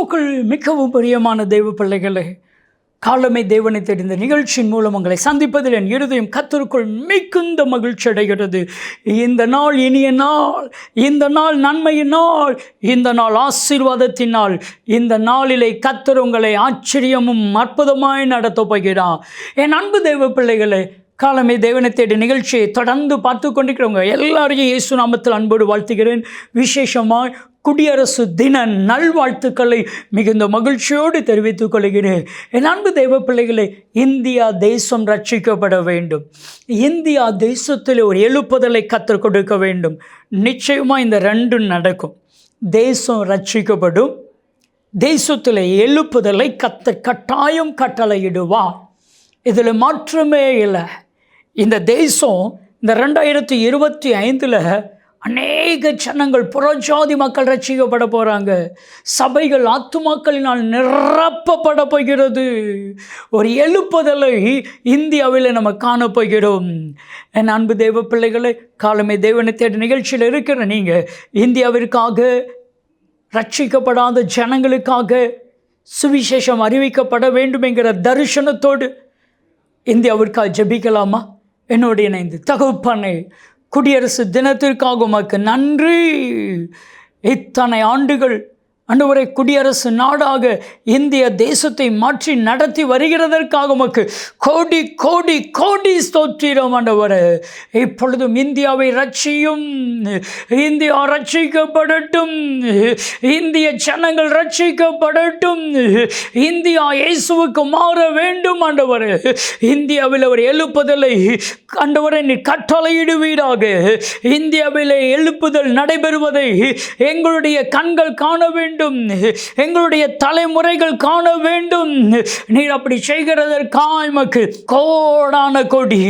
கிறிஸ்துக்குள் மிகவும் பிரியமான தெய்வ பிள்ளைகளே காலமே தேவனை தெரிந்த நிகழ்ச்சியின் மூலம் உங்களை சந்திப்பதில் என் இருதயம் கத்தருக்குள் மிகுந்த மகிழ்ச்சி அடைகிறது. இந்த நாள் இனிய நாள் இந்த நாள் நன்மையின் நாள் இந்த நாள் ஆசீர்வாதத்தின் நாள் இந்த நாளிலே கத்தர் உங்களை ஆச்சரியமும் அற்புதமாய் நடத்தப் போகிறார். என் அன்பு தெய்வ பிள்ளைகளே காலமே தேவனை தேடி நிகழ்ச்சியை தொடர்ந்து பார்த்து கொண்டிருக்கிறவங்க எல்லாரையும் இயேசு நாமத்தில் அன்போடு வாழ்த்துகிறேன். விசேஷமாக குடியரசு தின நல்வாழ்த்துக்களை மிகுந்த மகிழ்ச்சியோடு தெரிவித்துக் கொள்கிறேன். என் அன்பு தெய்வ பிள்ளைகளை இந்தியா தேசம் ரட்சிக்கப்பட வேண்டும். இந்தியா தேசத்தில் ஒரு எழுப்புதலை கற்றுக் கொடுக்க வேண்டும். நிச்சயமாக இந்த ரெண்டும் நடக்கும். தேசம் ரட்சிக்கப்படும். தேசத்தில் எழுப்புதலை கத்த கட்டாயம் கட்டளையிடுவா. இதில் மாற்றமே இல்லை. இந்த தேசம் இந்த ரெண்டாயிரத்தி இருபத்தி ஐந்தில் அநேக ஜனங்கள் புறஜாதி மக்கள் ரசிக்கப்பட போகிறாங்க சபைகள் ஆத்துமாக்களினால் நிரப்பப்பட போகிறது. ஒரு எழுப்புதலை இந்தியாவில் நம்ம காணப்போகிறோம் என் அன்பு தெய்வ பிள்ளைகளை காலமே தேவனை தேட நிகழ்ச்சியில் இருக்கிற நீங்கள் இந்தியாவிற்காக ரட்சிக்கப்படாத ஜனங்களுக்காக சுவிசேஷம் அறிவிக்கப்பட வேண்டும் என்கிற தரிசனத்தோடு இந்தியாவிற்காக ஜெபிக்கலாமா? என்னோடு இணைந்து தகுப்பனை. குடியரசு தினத்திற்காக உமக்கு நன்றி. இத்தனை ஆண்டுகள் அன்றுவரை குடியரசு நாடாக இந்திய தேசத்தை மாற்றி நடத்தி வருகிறதற்காக உமக்கு கோடி கோடி கோடி ஸ்தோத்திரம் ஆண்டவரே இப்பொழுதும் இந்தியாவை ரட்சியும். இந்தியா ரட்சிக்கப்படட்டும். இந்திய ஜனங்கள் ரட்சிக்கப்படட்டும். இந்தியா இயேசுவுக்கு மாற வேண்டும் ஆண்டவரே இந்தியாவில் ஒரு எழுப்புதலை ஆண்டவரை நீ கட்டளையிடுவீராக. இந்தியாவில் எழுப்புதல் நடைபெறுவதை எங்களுடைய கண்கள் காண வேண்டும். எங்களுடைய தலைமுறைகள் காண வேண்டும். நீர் அப்படி செய்கிறதற்காக எமக்கு கோடான கோடி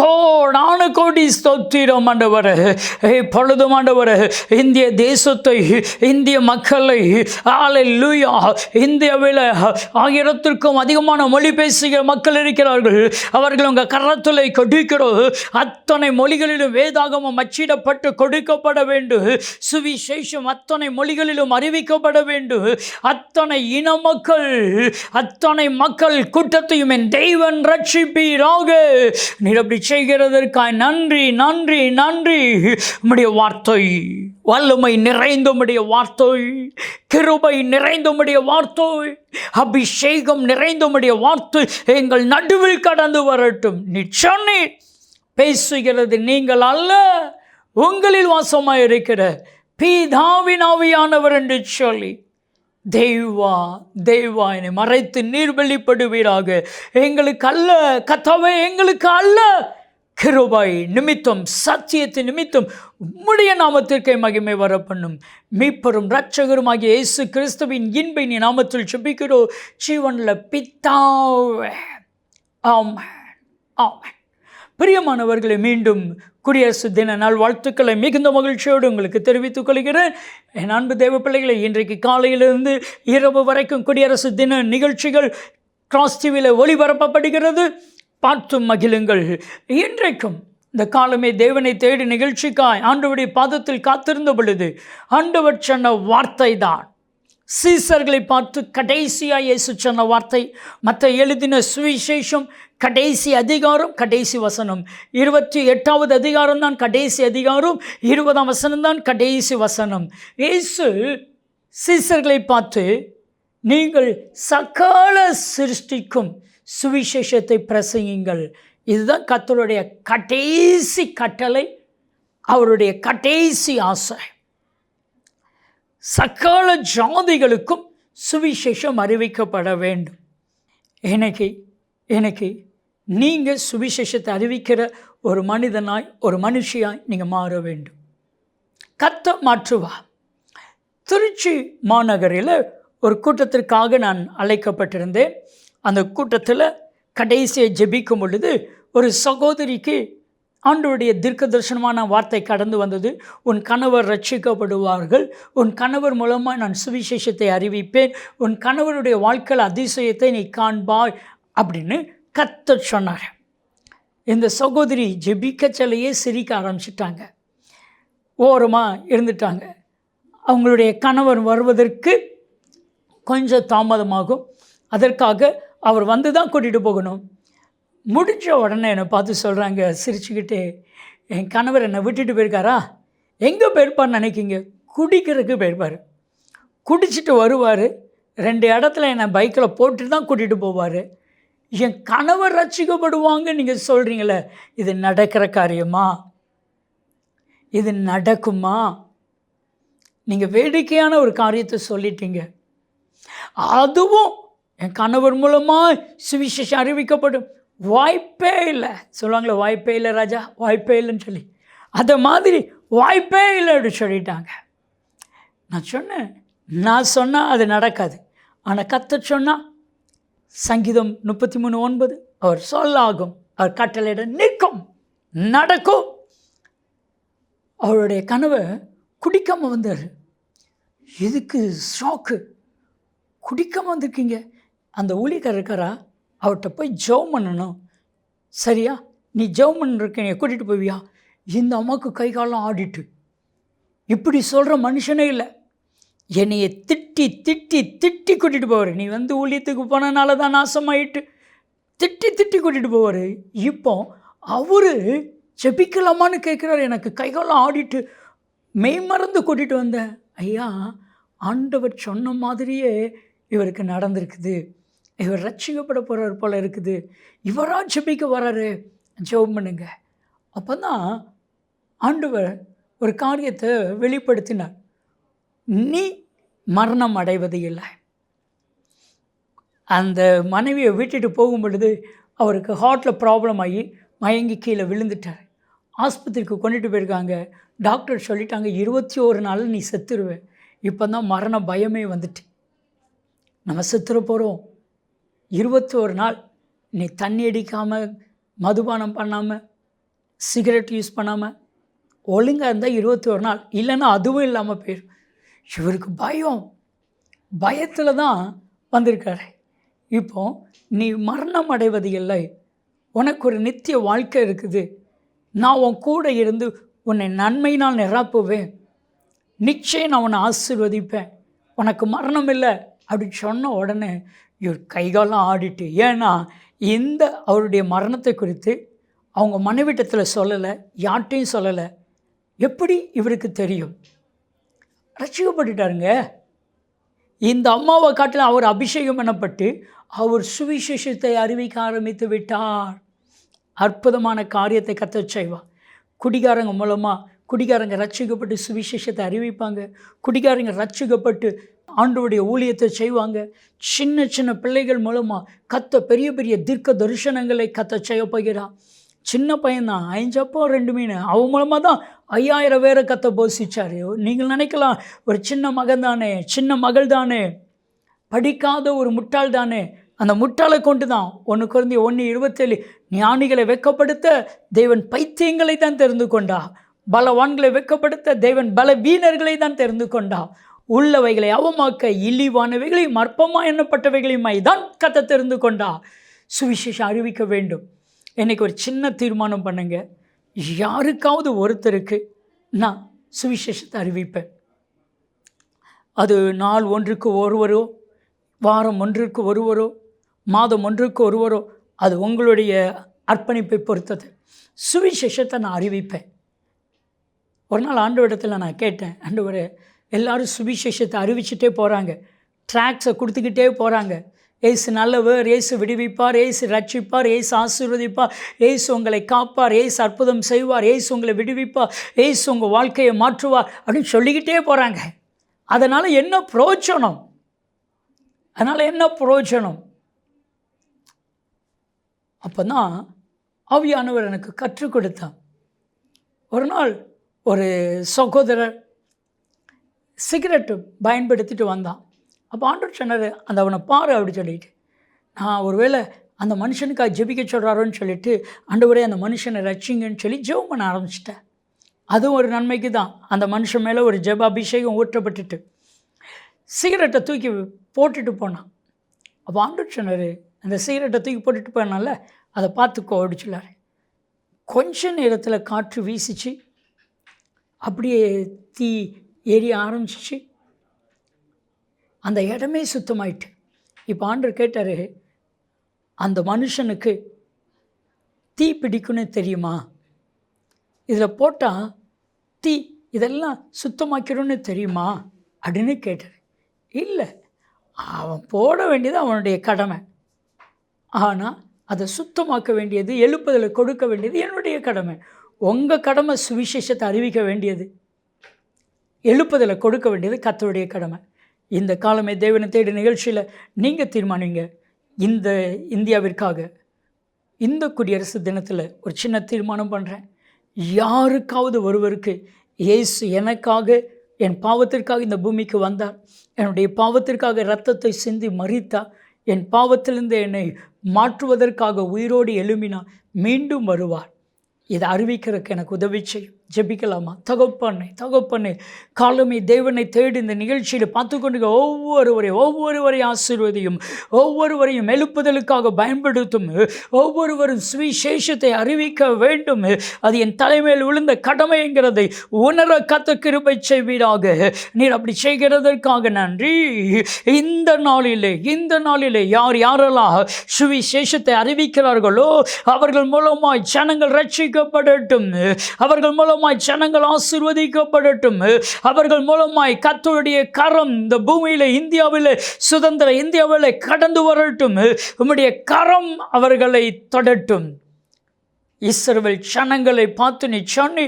கோடான கோடி ஸ்தோத்திரம் ஆண்டவர். பொழுதும் ஆண்டவர் இந்திய தேசத்தை இந்திய மக்களை ஆலை லூயா இந்தியாவில் ஆயிரத்திற்கும் அதிகமான மொழி பேசுகிற மக்கள் இருக்கிறார்கள். அவர்கள் உங்கள் கரத்துலை கொடுக்கிறோம் அத்தனை மொழிகளிலும் வேதாகமம் அச்சிடப்பட்டு கொடுக்கப்பட வேண்டும். சுவிசேஷம் அத்தனை மொழிகளிலும் அறிவிக்கப்பட வேண்டும். அத்தனை இன மக்கள் அத்தனை மக்கள் கூட்டத்தையும் என் தெய்வன் ரட்சிப்பீராக. நீர் அப்படி செய்கிறதற்காய் நன்றி நன்றி நன்றி. உம்முடைய வார்த்தை வல்லமை நிறைந்த உடைய வார்த்தை கிருபை நிறைந்த உடைய வார்த்தை அபிஷேகம் நிறைந்த உடைய வார்த்தை எங்கள் நடுவில் கடந்து வரட்டும். நீ சொன்னீர் பேசுகிறது நீங்கள் அல்ல உங்களில் வாசமாக இருக்கிற பீதாவின் ஆவியானவர் என்று சொல்லி தெய்வா தெய்வா என்னை மறைத்து நீர் வெளிப்படுவீராக. எங்களுக்கு அல்ல கத்தவை எங்களுக்கு அல்ல. கிருபாய் நிமித்தம் சத்தியத்து நிமித்தம் உம்முடைய நாமத்திற்கே மகிமை வர பண்ணும் மீப்பெரும் ரட்சகருமாகிய இயேசு கிறிஸ்துவின் இன்பை நீ நாமத்தில் சுபிக்கிறோ ஜீவனில் பித்தாவே ஆமாம் ஆமாம் பிரியமானவர்களை மீண்டும் குடியரசு தின நாள் வாழ்த்துக்களை மிகுந்த மகிழ்ச்சியோடு உங்களுக்கு தெரிவித்துக் கொள்கிறேன். என் அன்பு தேவ பிள்ளைகளை இன்றைக்கு காலையிலிருந்து இரவு வரைக்கும் குடியரசு தின நிகழ்ச்சிகள் கிராஸ் டிவியில் ஒளிபரப்பப்படுகிறது. பார்த்து மகிழுங்கள். இன்றைக்கும் இந்த காலமே தேவனை தேடி நிகழ்ச்சிக்காய் ஆண்டவருடைய பாதத்தில் காத்திருந்த பொழுது ஆண்டவர் சொன்ன வார்த்தை தான் சீசர்களை பார்த்து கடைசியாக இயேசு சொன்ன வார்த்தை மற்ற எழுதின சுவிசேஷம் கடைசி அதிகாரம் கடைசி வசனம். இருபத்தி எட்டாவது அதிகாரம் தான் கடைசி அதிகாரம் இருபதாம் வசனம் தான் கடைசி வசனம். இயேசு சீசர்களை பார்த்து நீங்கள் சகால சிருஷ்டிக்கும் சுவிசேஷத்தை பிரசங்கிங்கள் இதுதான் கத்தருடைய கடைசி கட்டளை அவருடைய கடைசி ஆசை. சகல ஜாதிகளுக்கும் சுவிசேஷம் அறிவிக்கப்பட வேண்டும். எனக்கு எனக்கு நீங்கள் சுவிசேஷத்தை அறிவிக்கிற ஒரு மனிதனாய் ஒரு மனுஷியாய் நீங்கள் மாற வேண்டும். கத்த மாற்றுவா. திருச்சி மாநகரில் ஒரு கூட்டத்திற்காக நான் அழைக்கப்பட்டிருந்தேன். அந்த கூட்டத்தில் கடைசியை ஜெபிக்கும் பொழுது ஒரு சகோதரிக்கு ஆண்டோடைய தீர்க்க தரிசனமான வார்த்தை கடந்து வந்தது. உன் கணவர் ரட்சிக்கப்படுவார்கள் உன் கணவர் மூலமாக நான் சுவிசேஷத்தை அறிவிப்பேன். உன் கணவருடைய வாழ்க்கையில் அதிசயத்தை நீ காண்பாய் அப்படின்னு கத்த சொன்னார். இந்த சகோதரி ஜெபிக்கச்சலையே சிரிக்க ஆரம்பிச்சிட்டாங்க. ஓரமாக இருந்துட்டாங்க. அவங்களுடைய கணவர் வருவதற்கு கொஞ்சம் தாமதமாகும். அதற்காக அவர் வந்து தான் கூட்டிகிட்டு போகணும். முடிஞ்ச உடனே என்னை பார்த்து சொல்கிறாங்க சிரிச்சுக்கிட்டே என் கணவர் என்னை விட்டுட்டு போயிருக்காரா? எங்கே போயிருப்பான்னு நினைக்கிங்க? குடிக்கிறதுக்கு போயிருப்பார். குடிச்சிட்டு வருவார். ரெண்டு இடத்துல என்னை பைக்கில் போட்டு தான் கூட்டிகிட்டு போவார். என் கணவர் ரசிக்கப்படுவாங்க நீங்கள் சொல்கிறீங்களே இது நடக்கிற காரியமா? இது நடக்குமா? நீங்கள் வேடிக்கையான ஒரு காரியத்தை சொல்லிட்டீங்க. அதுவும் என் கணவர் மூலமாக சுவிசேஷம் அறிவிக்கப்படும். வாய்ப்பே இல்லை. சொல்லுவாங்களே வாய்ப்பே இல்லை ராஜா வாய்ப்பே இல்லைன்னு சொல்லி. அதை மாதிரி வாய்ப்பே இல்லை அப்படின்னு சொல்லிட்டாங்க. நான் சொன்னேன் நான் சொன்னால் அது நடக்காது. ஆனால் கத்த சொன்னால் சங்கீதம் முப்பத்தி மூணு ஒன்பது அவர் சொல்லாகும் அவர் கட்டளையிட நிற்கும் நடக்கும். அவருடைய கனவை குடிக்காமல் வந்தார். எதுக்கு ஷாக்கு குடிக்காமல் வந்திருக்கீங்க. அந்த ஊழியக்காரர் இருக்காரா? அவர்கிட்ட போய் ஜெபம் பண்ணணும். சரியா? நீ ஜெபம் பண்ணிருக்கீங்க கூட்டிகிட்டு போவியா? இந்த அம்மாவுக்கு கை காலம் ஆடிட்டு. இப்படி சொல்கிற மனுஷனே இல்லை. என்னைய திட்டி திட்டி திட்டி கூட்டிகிட்டு போவார். நீ வந்து ஊழியத்துக்கு போனனால தான் நாசமாயிட்டு. திட்டி திட்டி கூட்டிகிட்டு போவார். இப்போ அவர் செபிக்கலாமான்னு கேட்குறாரு எனக்கு கைகாலம் ஆடிட்டு மெய் மறந்து கூட்டிகிட்டு வந்தேன் ஐயா ஆண்டவர் சொன்ன மாதிரியே இவருக்கு நடந்திருக்குது. இவர் ரட்சிக்கப்பட போகிறார் போல் இருக்குது. இவரா ஜெபிக்க வராரு. ஜெபம் பண்ணுங்க. அப்போ தான் ஆண்டவர் ஒரு காரியத்தை வெளிப்படுத்தினார். நீ மரணம் அடைவது இல்லை. அந்த மனைவியை விட்டுட்டு போகும் பொழுது அவருக்கு ஹார்ட்டில் ப்ராப்ளம் ஆகி மயங்கி கீழே விழுந்துட்டார். ஆஸ்பத்திரிக்கு கொண்டுட்டு போயிருக்காங்க. டாக்டர் சொல்லிட்டாங்க இருபத்தி ஒரு நாள் நீ செத்துருவே. இப்போ தான் மரண பயமே வந்துட்டு. நம்ம செத்துற போகிறோம் இருபத்தோரு நாள் நீ தண்ணி அடிக்காமல் மதுபானம் பண்ணாமல் சிகரெட் யூஸ் பண்ணாமல் ஒழுங்காக இருந்தால் இருபத்தோரு நாள். இல்லைன்னா அதுவும் இல்லாமல் போயிடும் இவருக்கு பயம். பயத்தில் தான் வந்திருக்காரு. இப்போ நீ மரணம் அடைவது இல்லை. உனக்கு ஒரு நித்திய வாழ்க்கை இருக்குது. நான் உன் கூட இருந்து உன்னை நன்மையினால் நிரப்புவேன். நிச்சயம் நான் உன்னை ஆசிர்வதிப்பேன். உனக்கு மரணம் இல்லை அப்படின்னு சொன்ன உடனே இவர் கைகாலம் ஆடிட்டு ஏன்னா இந்த அவருடைய மரணத்தை குறித்து அவங்க மனைவிட்டத்தில் சொல்லலை யார்கிட்டையும் சொல்லலை. எப்படி இவருக்கு தெரியும்? ரசிக்கப்பட்டுட்டாருங்க. இந்த அம்மாவை காட்டில் அவர் அபிஷேகம் எனப்பட்டு அவர் சுவிசேஷத்தை அறிவிக்க ஆரம்பித்து விட்டார். அற்புதமான காரியத்தை கத்த செய்வா குடிகாரங்க மூலமாக குடிகாரங்க ரட்சிக்கப்பட்டு சுவிசேஷத்தை அறிவிப்பாங்க. குடிகாரங்க ரட்சிக்கப்பட்டு ஆண்டோடைய ஊழியத்தை செய்வாங்க. சின்ன சின்ன பிள்ளைகள் மூலமாக கத்த பெரிய பெரிய தீர்க்க தரிசனங்களை கத்த செய்ய போகிறான் சின்ன பையன்தான் ஐஞ்சப்போ ரெண்டு மீன். அவன் மூலமாக தான் ஐயாயிரம் பேரை கத்த போசிச்சார். நீங்கள் நினைக்கலாம் ஒரு சின்ன மகன் தானே சின்ன மகள் தானே படிக்காத ஒரு முட்டாள் தானே. அந்த முட்டாளை கொண்டு தான் ஒன்று குறைந்தி ஒன்று இருபத்தேழு ஞானிகளை வெக்கப்படுத்த தேவன் பைத்தியங்களை தான் தெரிந்து கொண்டா. பலவான்களை வெக்கப்படுத்த தேவன் பல வீணர்களை தான் தெரிந்து கொண்டா. உள்ளவைகளை அவமாக்க இழிவானவைகளையும் அற்பமாக எண்ணப்பட்டவைகளையுமாய் தான் கத்த தெரிந்து கொண்டா. சுவிசேஷம் அறிவிக்க வேண்டும். என்னைக்கு ஒரு சின்ன தீர்மானம் பண்ணுங்க. யாருக்காவது ஒருத்தருக்கு நான் சுவிசேஷத்தை அறிவிப்பேன். அது நாள் ஒன்றுக்கு ஒருவரோ வாரம் ஒன்றுக்கு ஒருவரோ மாதம் ஒன்றுக்கு ஒருவரோ அது உங்களுடைய அர்ப்பணிப்பை பொறுத்தது. சுவிசேஷத்தை நான் அறிவிப்பேன். ஒரு நாள் ஆண்டு இடத்துல நான் கேட்டேன். ஆண்டு ஒரு எல்லாரும் சுவிசேஷத்தை அறிவிச்சுட்டே போகிறாங்க ட்ராக்ஸை கொடுத்துக்கிட்டே போகிறாங்க ஏசு நல்லவர் ஏசு விடுவிப்பார் ஏசு ரட்சிப்பார் ஏசு ஆசீர்வதிப்பார் ஏசு உங்களை காப்பார் ஏசு அற்புதம் செய்வார் ஏசு உங்களை விடுவிப்பார் ஏசு உங்கள் வாழ்க்கையை மாற்றுவார் அப்படின்னு சொல்லிக்கிட்டே போகிறாங்க அதனால் என்ன புரோஜனம்? அதனால் என்ன புரோஜனம்? அப்போ தான் ஆவியானவர் எனக்கு கற்றுக் கொடுத்தான். ஒரு நாள் ஒரு சகோதரர் சிகரெட்டு பயன்படுத்திட்டு வந்தான். அப்போ ஆண்டவர் சொன்னார் அந்த அவனை பாரு அப்படி சொல்லிட்டு. நான் ஒருவேளை அந்த மனுஷனுக்காக ஜெபிக்க சொல்கிறாரோன்னு சொல்லிட்டு ஆண்டவரே அந்த மனுஷனை ரச்சிங்கன்னு சொல்லி ஜெபம் பண்ண ஆரம்பிச்சிட்டேன். அதுவும் ஒரு நன்மைக்கு தான். அந்த மனுஷன் மேலே ஒரு ஜெப அபிஷேகம் ஊற்றப்பட்டுட்டு சிகரெட்டை தூக்கி போட்டுட்டு போனான். அப்போ ஆண்டவர் சொன்னார் அந்த சிகரெட்டை தூக்கி போட்டுட்டு போனால அதை பார்த்துக்கோ அப்படின்னு சொல்லார் கொஞ்ச நேரத்தில் காற்று வீசிச்சு அப்படியே தீ எரிய ஆரம்பிச்சிச்சு. அந்த இடமே சுத்தமாயிட்டு. இப்போ ஆண்டர் கேட்டார் அந்த மனுஷனுக்கு தீ பிடிக்குன்னு தெரியுமா? இதில் போட்டால் தீ இதெல்லாம் சுத்தமாக்கிடும்னு தெரியுமா? அப்படின்னு கேட்டார். இல்லை அவன் போட வேண்டியது அவனுடைய கடமை. ஆனால் அதை சுத்தமாக்க வேண்டியது எழுப்புதலை கொடுக்க வேண்டியது என்னுடைய கடமை. உங்கள் கடமை சுவிசேஷத்தை அறிவிக்க வேண்டியது. எழுப்புதலை கொடுக்க வேண்டியது கத்தருடைய கடமை. இந்த காலமே தேவனை தேடி நிகழ்ச்சியில் நீங்கள் தீர்மானிங்க. இந்த இந்தியாவிற்காக இந்த குடியரசு தினத்தில் ஒரு சின்ன தீர்மானம் பண்ணுறேன் யாருக்காவது ஒருவருக்கு இயேசு எனக்காக என் பாவத்திற்காக இந்த பூமிக்கு வந்தார். என்னுடைய பாவத்திற்காக ரத்தத்தை சிந்தி மறித்தார் என் பாவத்திலிருந்து என்னை மாற்றுவதற்காக உயிரோடு எழும்பினார். மீண்டும் வருவார். இதை அறிவிக்கிறதுக்கு எனக்கு உதவி செய்யும். ஜெபிக்கலாமா? தகப்பண்ணை தகப்பண்ணை காலமே தேவனை தேடி இந்த நிகழ்ச்சியில் பார்த்து கொண்டு ஒவ்வொருவரையும் ஒவ்வொருவரையும் ஆசீர்வதியும் ஒவ்வொருவரையும் எழுப்புதலுக்காக பயன்படுத்தும் ஒவ்வொருவரும் சுவிசேஷத்தை அறிவிக்க வேண்டும். அது என் தலைமையில் விழுந்த கடமைங்கிறதை உணர கத்த கிருபை செய்வீராக. நீர் அப்படி செய்கிறதற்காக நன்றி. இந்த நாளிலே இந்த நாளிலே யார் யாரெல்லாம் சுவிசேஷத்தை அறிவிக்கிறார்களோ அவர்கள் மூலமாய் ஜனங்கள் ரட்சிக்கப்படட்டும். அவர்கள் மூலம் மூலமாய் ஜனங்கள் ஆசிர்வதிக்கப்படட்டும். அவர்கள் மூலமாய் கத்தருடைய கரம் இந்த பூமியில் இந்தியாவில் சுதந்திர இந்தியாவில் கடந்து வரட்டும். உம்முடைய கரம் அவர்களை தொடட்டும். இஸ்ரவேல் சனங்களை பார்த்து நீ சொன்னி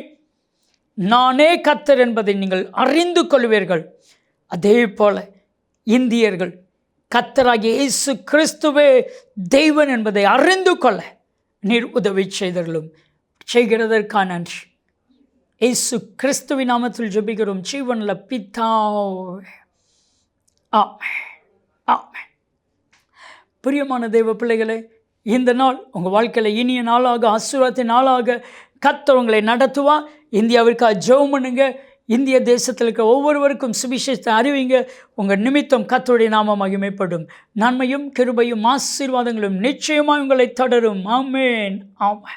நானே கத்தர் என்பதை நீங்கள் அறிந்து கொள்வீர்கள். அதே போல இந்தியர்கள் கத்தராகிய இயேசு கிறிஸ்துவே தெய்வன் என்பதை அறிந்து கொள்ள நீர் உதவி செய்தர்களும் செய்கிறதற்கான நன்றி. இயேசு கிறிஸ்துவ நாமத்தில் ஜெபிக்கிறோம். ஜீவனில் பித்தாவே ஆமே ஆமே பிரியமான தெய்வ பிள்ளைகளே இந்த நாள் உங்கள் வாழ்க்கையில் இனிய நாளாக ஆசீர்வாதத்தின் நாளாக கத்தவங்களை நடத்துவா. இந்தியாவிற்காக ஜெபம் பண்ணுங்க. இந்திய தேசத்தில் இருக்க ஒவ்வொருவருக்கும் சுவிசேஷத்தை அறிவிங்க. உங்கள் நிமித்தம் கத்தோடைய நாம மகிமைப்படும். நன்மையும் கிருபையும் ஆசீர்வாதங்களும் நிச்சயமாக உங்களை தொடரும். ஆமேன். ஆமாம்